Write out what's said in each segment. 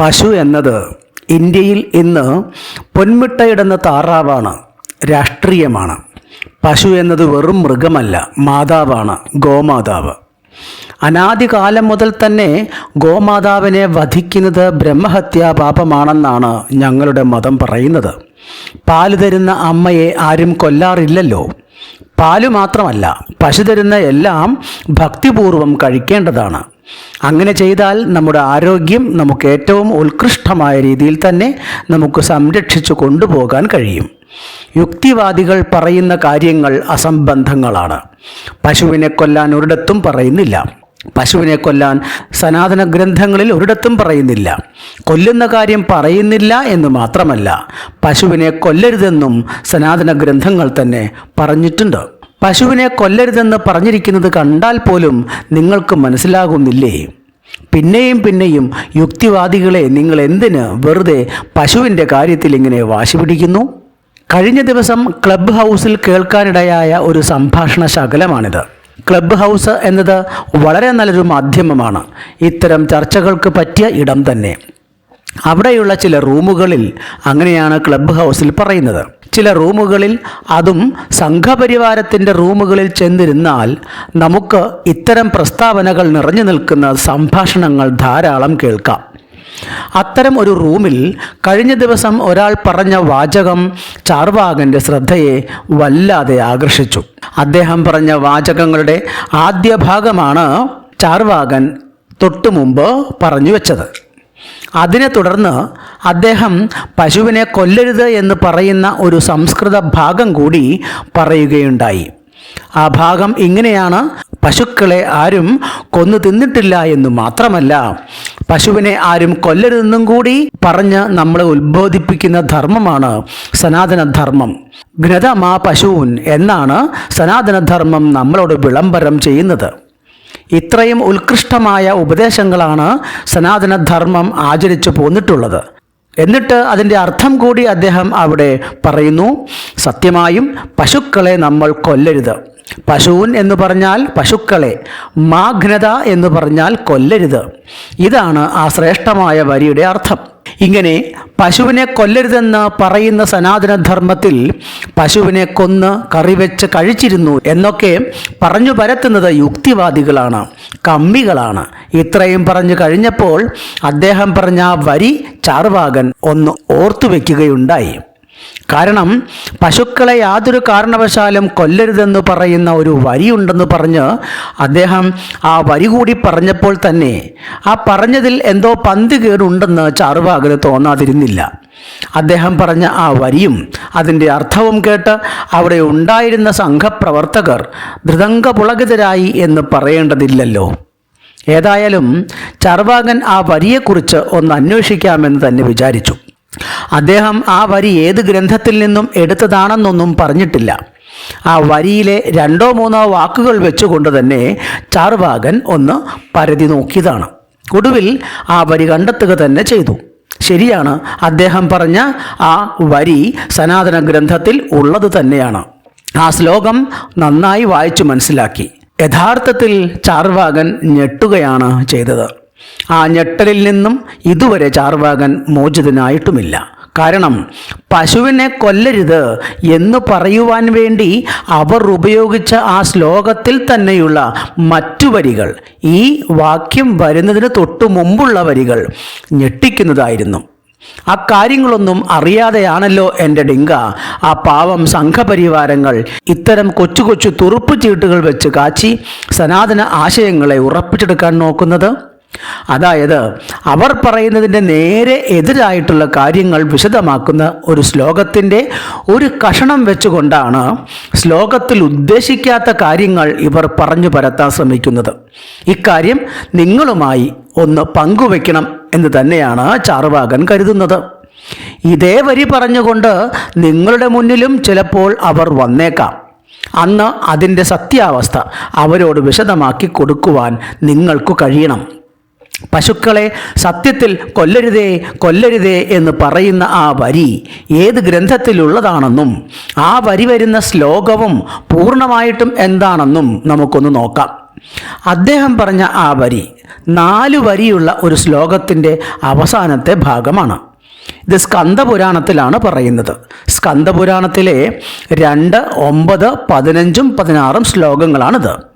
പശു എന്നത് ഇന്ത്യയിൽ ഇന്ന് പൊന്മുട്ടയിടുന്ന താറാവാണ് രാഷ്ട്രീയമാണ്. പശു എന്നത് വെറും മൃഗമല്ല മാതാവാണ് ഗോമാതാവ്. അനാദികാലം മുതൽ തന്നെ ഗോമാതാവിനെ വധിക്കുന്നത് ബ്രഹ്മഹത്യാ പാപമാണെന്നാണ് ഞങ്ങളുടെ മതം പറയുന്നത്. പാൽ തരുന്ന അമ്മയെ ആരും കൊല്ലാറില്ലല്ലോ. പാൽ മാത്രമല്ല പശു തരുന്ന എല്ലാം ഭക്തിപൂർവം കഴിക്കേണ്ടതാണ്. അങ്ങനെ ചെയ്താൽ നമ്മുടെ ആരോഗ്യം നമുക്ക് ഏറ്റവും ഉത്കൃഷ്ടമായ രീതിയിൽ തന്നെ നമുക്ക് സംരക്ഷിച്ചു കൊണ്ടുപോകാൻ കഴിയും. യുക്തിവാദികൾ പറയുന്ന കാര്യങ്ങൾ അസംബന്ധങ്ങളാണ്. പശുവിനെ കൊല്ലാൻ ഒരിടത്തും പറയുന്നില്ല. പശുവിനെ കൊല്ലാൻ സനാതന ഗ്രന്ഥങ്ങളിൽ ഒരിടത്തും പറയുന്നില്ല. കൊല്ലുന്ന കാര്യം പറയുന്നില്ല എന്ന് മാത്രമല്ല പശുവിനെ കൊല്ലരുതെന്നും സനാതന ഗ്രന്ഥങ്ങൾ തന്നെ പറഞ്ഞിട്ടുണ്ട്. പശുവിനെ കൊല്ലരുതെന്ന് പറഞ്ഞിരിക്കുന്നത് കണ്ടാൽ പോലും നിങ്ങൾക്ക് മനസ്സിലാകുന്നില്ലേ? പിന്നെയും പിന്നെയും യുക്തിവാദികളെ നിങ്ങൾ എന്തിന് വെറുതെ പശുവിന്റെ കാര്യത്തിൽ ഇങ്ങനെ വാശി പിടിക്കുന്നു? കഴിഞ്ഞ ദിവസം ക്ലബ് ഹൗസിൽ കേൾക്കാനിടയായ ഒരു സംഭാഷണ ശകലമാണിത്. ക്ലബ് ഹൗസ് എന്നത് വളരെ നല്ലൊരു മാധ്യമമാണ്. ഇത്തരം ചർച്ചകൾക്ക് പറ്റിയ ഇടം തന്നെ. അവിടെയുള്ള ചില റൂമുകളിൽ അങ്ങനെയാണ് ക്ലബ് ഹൗസിൽ പറയുന്നത്. ചില റൂമുകളിൽ അതും സംഘപരിവാരത്തിന്റെ റൂമുകളിൽ ചെന്നിരുന്നാൽ നമുക്ക് ഇത്തരം പ്രസ്താവനകൾ നിറഞ്ഞു നിൽക്കുന്ന സംഭാഷണങ്ങൾ ധാരാളം കേൾക്കാം. അത്തരം ഒരു റൂമിൽ കഴിഞ്ഞ ദിവസം ഒരാൾ പറഞ്ഞ വാചകം ചാർവാകന്റെ ശ്രദ്ധയെ വല്ലാതെ ആകർഷിച്ചു. അദ്ദേഹം പറഞ്ഞ വാചകങ്ങളുടെ ആദ്യ ഭാഗമാണ് ചാർവാകൻ തൊട്ടു മുമ്പ് പറഞ്ഞു വെച്ചത്. അതിനെ തുടർന്ന് അദ്ദേഹം പശുവിനെ കൊല്ലരുത് എന്ന് പറയുന്ന ഒരു സംസ്കൃത ഭാഗം കൂടി പറയുകയുണ്ടായി. ആ ഭാഗം ഇങ്ങനെയാണ്. പശുക്കളെ ആരും കൊന്നു തിന്നിട്ടില്ല എന്ന് മാത്രമല്ല പശുവിനെ ആരും കൊല്ലരുതെന്നും കൂടി പറഞ്ഞ് നമ്മളെ ഉത്ബോധിപ്പിക്കുന്ന ധർമ്മമാണ് സനാതനധർമ്മം. ഘ്നതമാ പശുവിൻ എന്നാണ് സനാതനധർമ്മം നമ്മളോട് വിളംബരം ചെയ്യുന്നത്. ഇത്രയും ഉത്കൃഷ്ടമായ ഉപദേശങ്ങളാണ് സനാതനധർമ്മം ആചരിച്ചു പോന്നിട്ടുള്ളത്. എന്നിട്ട് അതിന്റെ അർത്ഥം കൂടി അദ്ദേഹം അവിടെ പറയുന്നു സത്യമായും പശുക്കളെ നമ്മൾ കൊല്ലരുത്. പശുവിൻ എന്ന് പറഞ്ഞാൽ പശുക്കളെ മാഘ്നത എന്ന് പറഞ്ഞാൽ കൊല്ലരുത്. ഇതാണ് ആ ശ്രേഷ്ഠമായ വരിയുടെ അർത്ഥം. ഇങ്ങനെ പശുവിനെ കൊല്ലരുതെന്ന് പറയുന്ന സനാതനധർമ്മത്തിൽ പശുവിനെ കൊന്ന് കറിവെച്ച് കഴിച്ചിരുന്നു എന്നൊക്കെ പറഞ്ഞു പരത്തുന്നത് യുക്തിവാദികളാണ് കമ്മികളാണ്. ഇത്രയും പറഞ്ഞു കഴിഞ്ഞപ്പോൾ അദ്ദേഹം പറഞ്ഞ വരി ചാർവാകൻ ഒന്ന് ഓർത്തു വയ്ക്കുകയുണ്ടായി കാരണം പശുക്കളെ യാതൊരു കാരണവശാലും കൊല്ലരുതെന്ന് പറയുന്ന ഒരു വരിയുണ്ടെന്ന് പറഞ്ഞ് അദ്ദേഹം ആ വരി കൂടി പറഞ്ഞപ്പോൾ തന്നെ ആ പറഞ്ഞതിൽ എന്തോ പന്ത് കേടുണ്ടെന്ന് ചാറുവാകന് തോന്നാതിരുന്നില്ല. അദ്ദേഹം പറഞ്ഞ ആ വരിയും അതിന്റെ അർത്ഥവും കേട്ട് അവിടെ ഉണ്ടായിരുന്ന സംഘപ്രവർത്തകർ ധൃതംഗപുളകിതരായി എന്ന് പറയേണ്ടതില്ലല്ലോ. ഏതായാലും ചർവാകൻ ആ വരിയെക്കുറിച്ച് ഒന്ന് അന്വേഷിക്കാമെന്ന് തന്നെ വിചാരിച്ചു. അദ്ദേഹം ആ വരി ഏത് ഗ്രന്ഥത്തിൽ നിന്നും എടുത്തതാണെന്നൊന്നും പറഞ്ഞിട്ടില്ല. ആ വരിയിലെ രണ്ടോ മൂന്നോ വാക്കുകൾ വെച്ചുകൊണ്ട് തന്നെ ചാർവാകൻ ഒന്ന് പരതി നോക്കിയതാണ്. ഒടുവിൽ ആ വരി കണ്ടെത്തുക തന്നെ ചെയ്തു. ശരിയാണ് അദ്ദേഹം പറഞ്ഞ ആ വരി സനാതന ഗ്രന്ഥത്തിൽ ഉള്ളത് തന്നെയാണ്. ആ ശ്ലോകം നന്നായി വായിച്ചു മനസ്സിലാക്കി. യഥാർത്ഥത്തിൽ ചാർവാകൻ ഞെട്ടുകയാണ് ചെയ്തത്. ആ ഞെട്ടലിൽ നിന്നും ഇതുവരെ ചാർവാകൻ മോചിതനായിട്ടുമില്ല. കാരണം പശുവിനെ കൊല്ലരുത് എന്ന് പറയുവാൻ വേണ്ടി അവർ ഉപയോഗിച്ച ആ ശ്ലോകത്തിൽ തന്നെയുള്ള മറ്റു വരികൾ ഈ വാക്യം വരുന്നതിന് തൊട്ടു മുമ്പുള്ള വരികൾ ഞെട്ടിക്കുന്നതായിരുന്നു. ആ കാര്യങ്ങളൊന്നും അറിയാതെയാണല്ലോ എന്റെ ഡിങ്ക. ആ പാവം സംഘപരിവാരങ്ങൾ ഇത്തരം കൊച്ചു കൊച്ചു തുറുപ്പ് ചീട്ടുകൾ വെച്ച് കാച്ചി സനാതന ആശയങ്ങളെ ഉറപ്പിച്ചെടുക്കാൻ നോക്കുന്നത്. അതായത് അവർ പറയുന്നതിന്റെ നേരെ എതിരായിട്ടുള്ള കാര്യങ്ങൾ വിശദമാക്കുന്ന ഒരു ശ്ലോകത്തിന്റെ ഒരു കഷണം വെച്ചുകൊണ്ടാണ് ശ്ലോകത്തിൽ ഉദ്ദേശിക്കാത്ത കാര്യങ്ങൾ ഇവർ പറഞ്ഞു പരത്താൻ ശ്രമിക്കുന്നത്. ഇക്കാര്യം നിങ്ങളുമായി ഒന്ന് പങ്കുവെക്കണം എന്ന് തന്നെയാണ് ചാർവാകൻ കരുതുന്നത്. ഇതേ വരി പറഞ്ഞുകൊണ്ട് നിങ്ങളുടെ മുന്നിലും ചിലപ്പോൾ അവർ വന്നേക്കാം. അന്ന് അതിന്റെ സത്യാവസ്ഥ അവരോട് വിശദമാക്കി കൊടുക്കുവാൻ നിങ്ങൾക്ക് കഴിയണം. പശുക്കളെ സത്യത്തിൽ കൊല്ലരുതേ കൊല്ലരുതേ എന്ന് പറയുന്ന ആ വരി ഏത് ഗ്രന്ഥത്തിലുള്ളതാണെന്നും ആ വരി വരുന്ന ശ്ലോകവും പൂർണമായിട്ടും എന്താണെന്നും നമുക്കൊന്ന് നോക്കാം. അദ്ദേഹം പറഞ്ഞ ആ വരി നാല് വരിയുള്ള ഒരു ശ്ലോകത്തിന്റെ അവസാനത്തെ ഭാഗമാണ്. ഇത് സ്കന്ദപുരാണത്തിലാണ് പറയുന്നത്. സ്കന്ദപുരാണത്തിലെ രണ്ട് ഒമ്പത് പതിനഞ്ചും പതിനാറും ശ്ലോകങ്ങളാണിത്.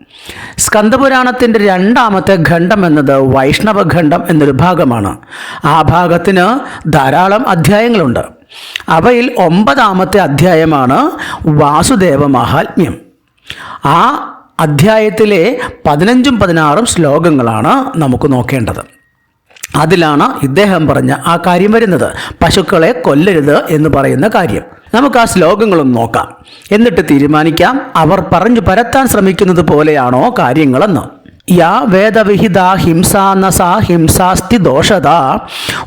സ്കന്ദപുരാണത്തിന്റെ രണ്ടാമത്തെ ഖണ്ഡം എന്നത് വൈഷ്ണവഖണ്ഡം എന്നൊരു ഭാഗമാണ്. ആ ഭാഗത്തിന് ധാരാളം അധ്യായങ്ങളുണ്ട്. അവയിൽ ഒമ്പതാമത്തെ അധ്യായമാണ് വാസുദേവ മഹാത്മ്യം. ആ അധ്യായത്തിലെ പതിനഞ്ചും പതിനാറും ശ്ലോകങ്ങളാണ് നമുക്ക് നോക്കേണ്ടത്. അതിലാണ് ഇദ്ദേഹം പറഞ്ഞ ആ കാര്യം വരുന്നത്. പശുക്കളെ കൊല്ലരുത് എന്ന് പറയുന്ന കാര്യം. നമുക്ക് ആ ശ്ലോകങ്ങളും നോക്കാം. എന്നിട്ട് തീരുമാനിക്കാം. അവർ പറഞ്ഞു പരത്താൻ ശ്രമിക്കുന്നത് പോലെയാണോ കാര്യങ്ങളെന്ന്. യാ വേദവിഹിത ഹിംസാന്ന സാ ഹിംസാസ്തി ദോഷത.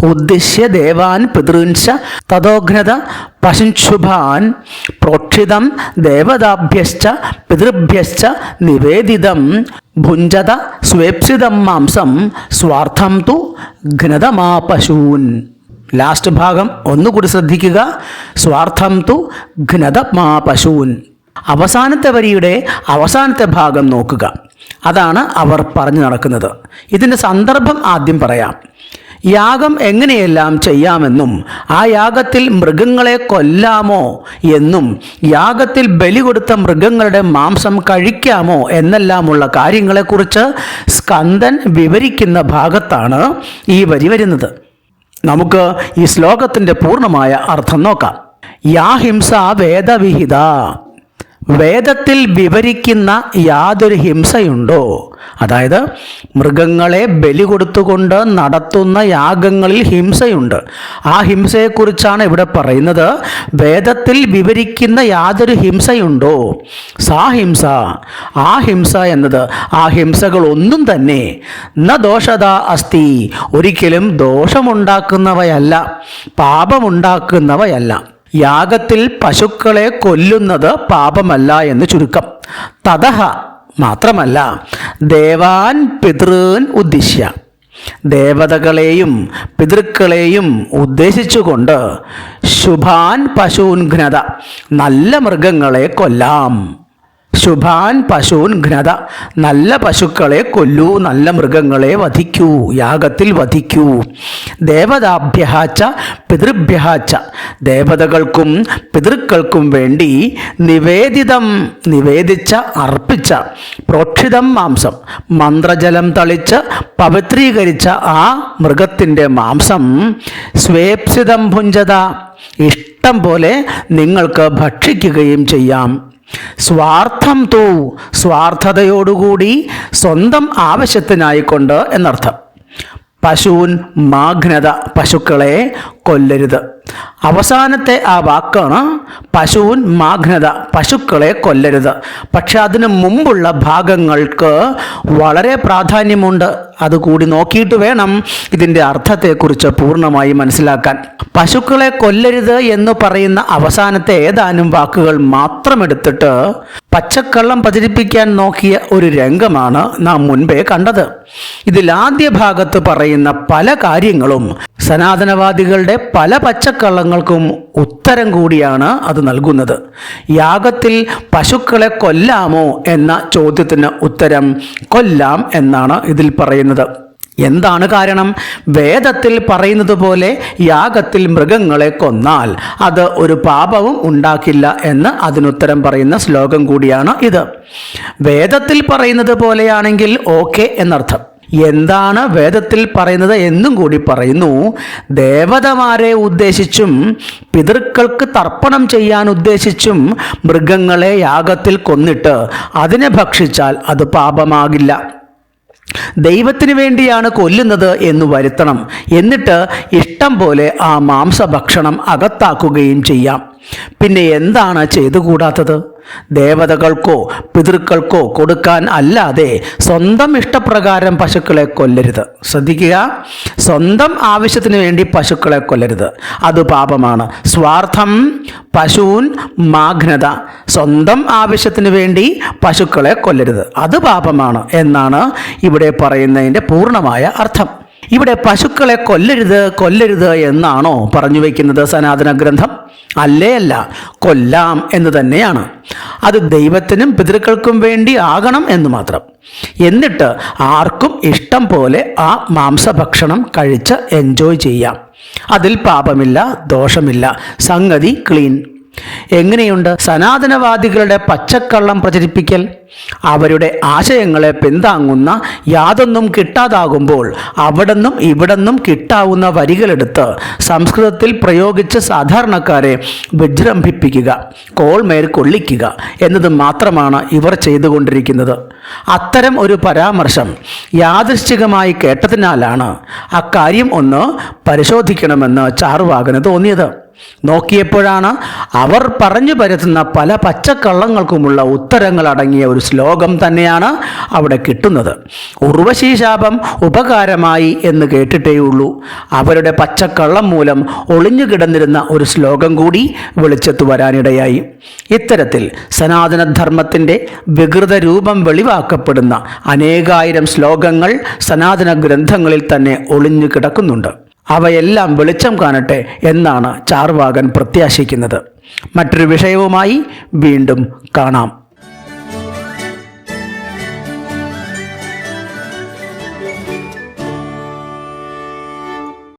ഉദ്ദേശ്യ ദേവാൻ പിതൃൻശ തഥോഘ്നത പശുശുഭാൻ പ്രോക്ഷിതം ദേവതാഭ്യശ്ച പിതൃഭ്യശ്ച നിവേദിതം ഭുഞ്ചത സ്വേപ്സിതം മാംസം സ്വാർത്ഥം തു ഘ്നതമാ പശൂൻ. ലാസ്റ്റ് ഭാഗം ഒന്നുകൂടി ശ്രദ്ധിക്കുക. സ്വാർത്ഥം തു ഘ്നതമാ പശൂൻ അവസാനത്തെ വരിയുടെ അവസാനത്തെ ഭാഗം നോക്കുക. അതാണ് അവർ പറഞ്ഞു നടക്കുന്നത്. ഇതിന്റെ സന്ദർഭം ആദ്യം പറയാം. യാഗം എങ്ങനെയെല്ലാം ചെയ്യാമെന്നും ആ യാഗത്തിൽ മൃഗങ്ങളെ കൊല്ലാമോ എന്നും യാഗത്തിൽ ബലി കൊടുത്ത മൃഗങ്ങളുടെ മാംസം കഴിക്കാമോ എന്നെല്ലാമുള്ള കാര്യങ്ങളെക്കുറിച്ച് സ്കന്ദൻ വിവരിക്കുന്ന ഭാഗത്താണ് ഈ വരി വരുന്നത്. നമുക്ക് ഈ ശ്ലോകത്തിന്റെ പൂർണമായ അർത്ഥം നോക്കാം. യാഹിംസ വേദവിഹിത. വേദത്തിൽ വിവരിക്കുന്ന യാതൊരു ഹിംസയുണ്ടോ? അതായത് മൃഗങ്ങളെ ബലി കൊടുത്തുകൊണ്ട് നടത്തുന്ന യാഗങ്ങളിൽ ഹിംസയുണ്ട്. ആ ഹിംസയെക്കുറിച്ചാണ് ഇവിടെ പറയുന്നത്. വേദത്തിൽ വിവരിക്കുന്ന യാതൊരു ഹിംസയുണ്ടോ? സാഹിംസ ആ ഹിംസ എന്നത് ആ ഹിംസകളൊന്നും തന്നെ. ന ദോഷത അസ്തി ഒരിക്കലും ദോഷമുണ്ടാക്കുന്നവയല്ല പാപമുണ്ടാക്കുന്നവയല്ല. യാഗത്തിൽ പശുക്കളെ കൊല്ലുന്നത് പാപമല്ല എന്ന് ചുരുക്കം. തതഹ മാത്രമല്ല ദേവാൻ പിതൃൻ ഉദ്ദിശ്യ ദേവതകളെയും പിതൃക്കളെയും ഉദ്ദേശിച്ചുകൊണ്ട് ശുഭാൻ പശൂൻഘ്നത നല്ല മൃഗങ്ങളെ കൊല്ലാം. ശുഭാൻ പശൂൻ ഘ്നത. നല്ല പശുക്കളെ കൊല്ലൂ നല്ല മൃഗങ്ങളെ വധിക്കൂ യാഗത്തിൽ വധിക്കൂ. ദേവതാഭ്യഹാച്ച പിതൃഭ്യഹാച്ച. ദേവതകൾക്കും പിതൃക്കൾക്കും വേണ്ടി നിവേദിതം നിവേദിച്ച അർപ്പിച്ച പ്രോക്ഷിതം മാംസം. മന്ത്രജലം തളിച്ച് പവിത്രീകരിച്ച ആ മൃഗത്തിന്റെ മാംസം സ്വേപ്സിതം ഭുഞ്ചത ഇഷ്ടം പോലെ നിങ്ങൾക്ക് ഭക്ഷിക്കുകയും ചെയ്യാം. സ്വാർത്ഥം തൂ സ്വാർത്ഥതയോടുകൂടി സ്വന്തം ആവശ്യത്തിനായിക്കൊണ്ട് എന്നർത്ഥം. പശുവിൻ മാഘ്നത പശുക്കളെ കൊല്ലരുത്. അവസാനത്തെ ആ വാക്കാണ് പശുവിൻ മാഗ്നത. പശുക്കളെ കൊല്ലരുത്. പക്ഷെ അതിന് മുമ്പുള്ള ഭാഗങ്ങൾക്ക് വളരെ പ്രാധാന്യമുണ്ട്. അതുകൂടി നോക്കിയിട്ട് വേണം ഇതിന്റെ അർത്ഥത്തെക്കുറിച്ച് പൂർണമായി മനസ്സിലാക്കാൻ. പശുക്കളെ കൊല്ലരുത് എന്ന് പറയുന്ന അവസാനത്തെ ഏതാനും വാക്കുകൾ മാത്രം എടുത്തിട്ട് പച്ചക്കള്ളം പ്രചരിപ്പിക്കാൻ നോക്കിയ ഒരു രംഗമാണ് നാം മുൻപേ കണ്ടത്. ഇതിൽ ആദ്യ ഭാഗത്ത് പറയുന്ന പല കാര്യങ്ങളും സനാതനവാദികളുടെ പല പച്ചക്കള്ളങ്ങൾക്കും ഉത്തരം കൂടിയാണ് അത് നൽകുന്നത്. യാഗത്തിൽ പശുക്കളെ കൊല്ലാമോ എന്ന ചോദ്യത്തിന് ഉത്തരം കൊല്ലാം എന്നാണ് ഇതിൽ പറയുന്നത്. എന്താണ് കാരണം? വേദത്തിൽ പറയുന്നത് പോലെ യാഗത്തിൽ മൃഗങ്ങളെ കൊന്നാൽ അത് ഒരു പാപവും ഉണ്ടാക്കില്ല എന്ന് അതിനുത്തരം പറയുന്ന ശ്ലോകം കൂടിയാണ് ഇത്. വേദത്തിൽ പറയുന്നത് പോലെയാണെങ്കിൽ ഓക്കെ എന്നർത്ഥം. എന്താണ് വേദത്തിൽ പറയുന്നത് എന്നും കൂടി പറയുന്നു. ദേവതമാരെ ഉദ്ദേശിച്ചും പിതൃക്കൾക്ക് തർപ്പണം ചെയ്യാൻ ഉദ്ദേശിച്ചും മൃഗങ്ങളെ യാഗത്തിൽ കൊന്നിട്ട് അതിനെ ഭക്ഷിച്ചാൽ അത് പാപമാകില്ല. ദൈവത്തിന് വേണ്ടിയാണ് കൊല്ലുന്നത് എന്ന് വരുത്തണം. എന്നിട്ട് ഇഷ്ടം പോലെ ആ മാംസഭക്ഷണം അകത്താക്കുകയും ചെയ്യാം. പിന്നെ എന്താണ് ചെയ്തുകൂടാത്തത്? ദേവതകൾക്കോ പിതൃക്കൾക്കോ കൊടുക്കാൻ അല്ലാതെ സ്വന്തം ഇഷ്ടപ്രകാരം പശുക്കളെ കൊല്ലരുത്. ശ്രദ്ധിക്കുക. സ്വന്തം ആവശ്യത്തിന് വേണ്ടി പശുക്കളെ കൊല്ലരുത്. അത് പാപമാണ്. സ്വാർത്ഥം പശുൻ മാഗ്നത. സ്വന്തം ആവശ്യത്തിന് വേണ്ടി പശുക്കളെ കൊല്ലരുത്. അത് പാപമാണ് എന്നാണ് ഇവിടെ പറയുന്നതിന്റെ പൂർണമായ അർത്ഥം. ഇവിടെ പശുക്കളെ കൊല്ലരുത് കൊല്ലരുത് എന്നാണോ പറഞ്ഞു വയ്ക്കുന്നത് സനാതന ഗ്രന്ഥം അല്ലേ അല്ല. കൊല്ലാം എന്ന് തന്നെയാണ്. അത് ദൈവത്തിനും പിതൃക്കൾക്കും വേണ്ടി ആകണം എന്ന് മാത്രം. എന്നിട്ട് ആർക്കും ഇഷ്ടം പോലെ ആ മാംസഭക്ഷണം കഴിച്ച് എൻജോയ് ചെയ്യാം. അതിൽ പാപമില്ല ദോഷമില്ല. സംഗതി ക്ലീൻ എങ്ങനെയുണ്ട് സനാതനവാദികളുടെ പച്ചക്കള്ളം പ്രചരിപ്പിക്കൽ? അവരുടെ ആശയങ്ങളെ പിന്താങ്ങുന്ന യാതൊന്നും കിട്ടാതാകുമ്പോൾ അവിടെന്നും ഇവിടെന്നും കിട്ടാവുന്ന വരികളെടുത്ത് സംസ്കൃതത്തിൽ പ്രയോഗിച്ച് സാധാരണക്കാരെ വിജൃംഭിപ്പിക്കുക കോൾമേൽ കൊള്ളിക്കുക എന്നത് മാത്രമാണ് ഇവർ ചെയ്തുകൊണ്ടിരിക്കുന്നത്. അത്തരം ഒരു പരാമർശം യാദൃശ്ചികമായി കേട്ടതിനാലാണ് അക്കാര്യം ഒന്ന് പരിശോധിക്കണമെന്ന് ചാറുവാകന് തോന്നിയത്. നോക്കിയപ്പോഴാണ് അവർ പറഞ്ഞു പരത്തുന്ന പല പച്ചക്കള്ളങ്ങൾക്കുമുള്ള ഉത്തരങ്ങൾ അടങ്ങിയ ഒരു ശ്ലോകം തന്നെയാണ് അവിടെ കിട്ടുന്നത്. ഉർവശീശാപം ഉപകാരമായി എന്ന് കേട്ടിട്ടേ ഉള്ളൂ. അവരുടെ പച്ചക്കള്ളം മൂലം ഒളിഞ്ഞു കിടന്നിരുന്ന ഒരു ശ്ലോകം കൂടി വെളിച്ചത്തു വരാനിടയായി. ഇത്തരത്തിൽ സനാതനധർമ്മത്തിന്റെ വികൃത രൂപം വെളിവാക്കപ്പെടുന്ന അനേകായിരം ശ്ലോകങ്ങൾ സനാതന ഗ്രന്ഥങ്ങളിൽ തന്നെ ഒളിഞ്ഞു കിടക്കുന്നുണ്ട്. അവയെല്ലാം വെളിച്ചം കാണട്ടെ എന്നാണ് ചാർവാകൻ പ്രത്യാശിക്കുന്നത്. മറ്റൊരു വിഷയവുമായി വീണ്ടും കാണാം.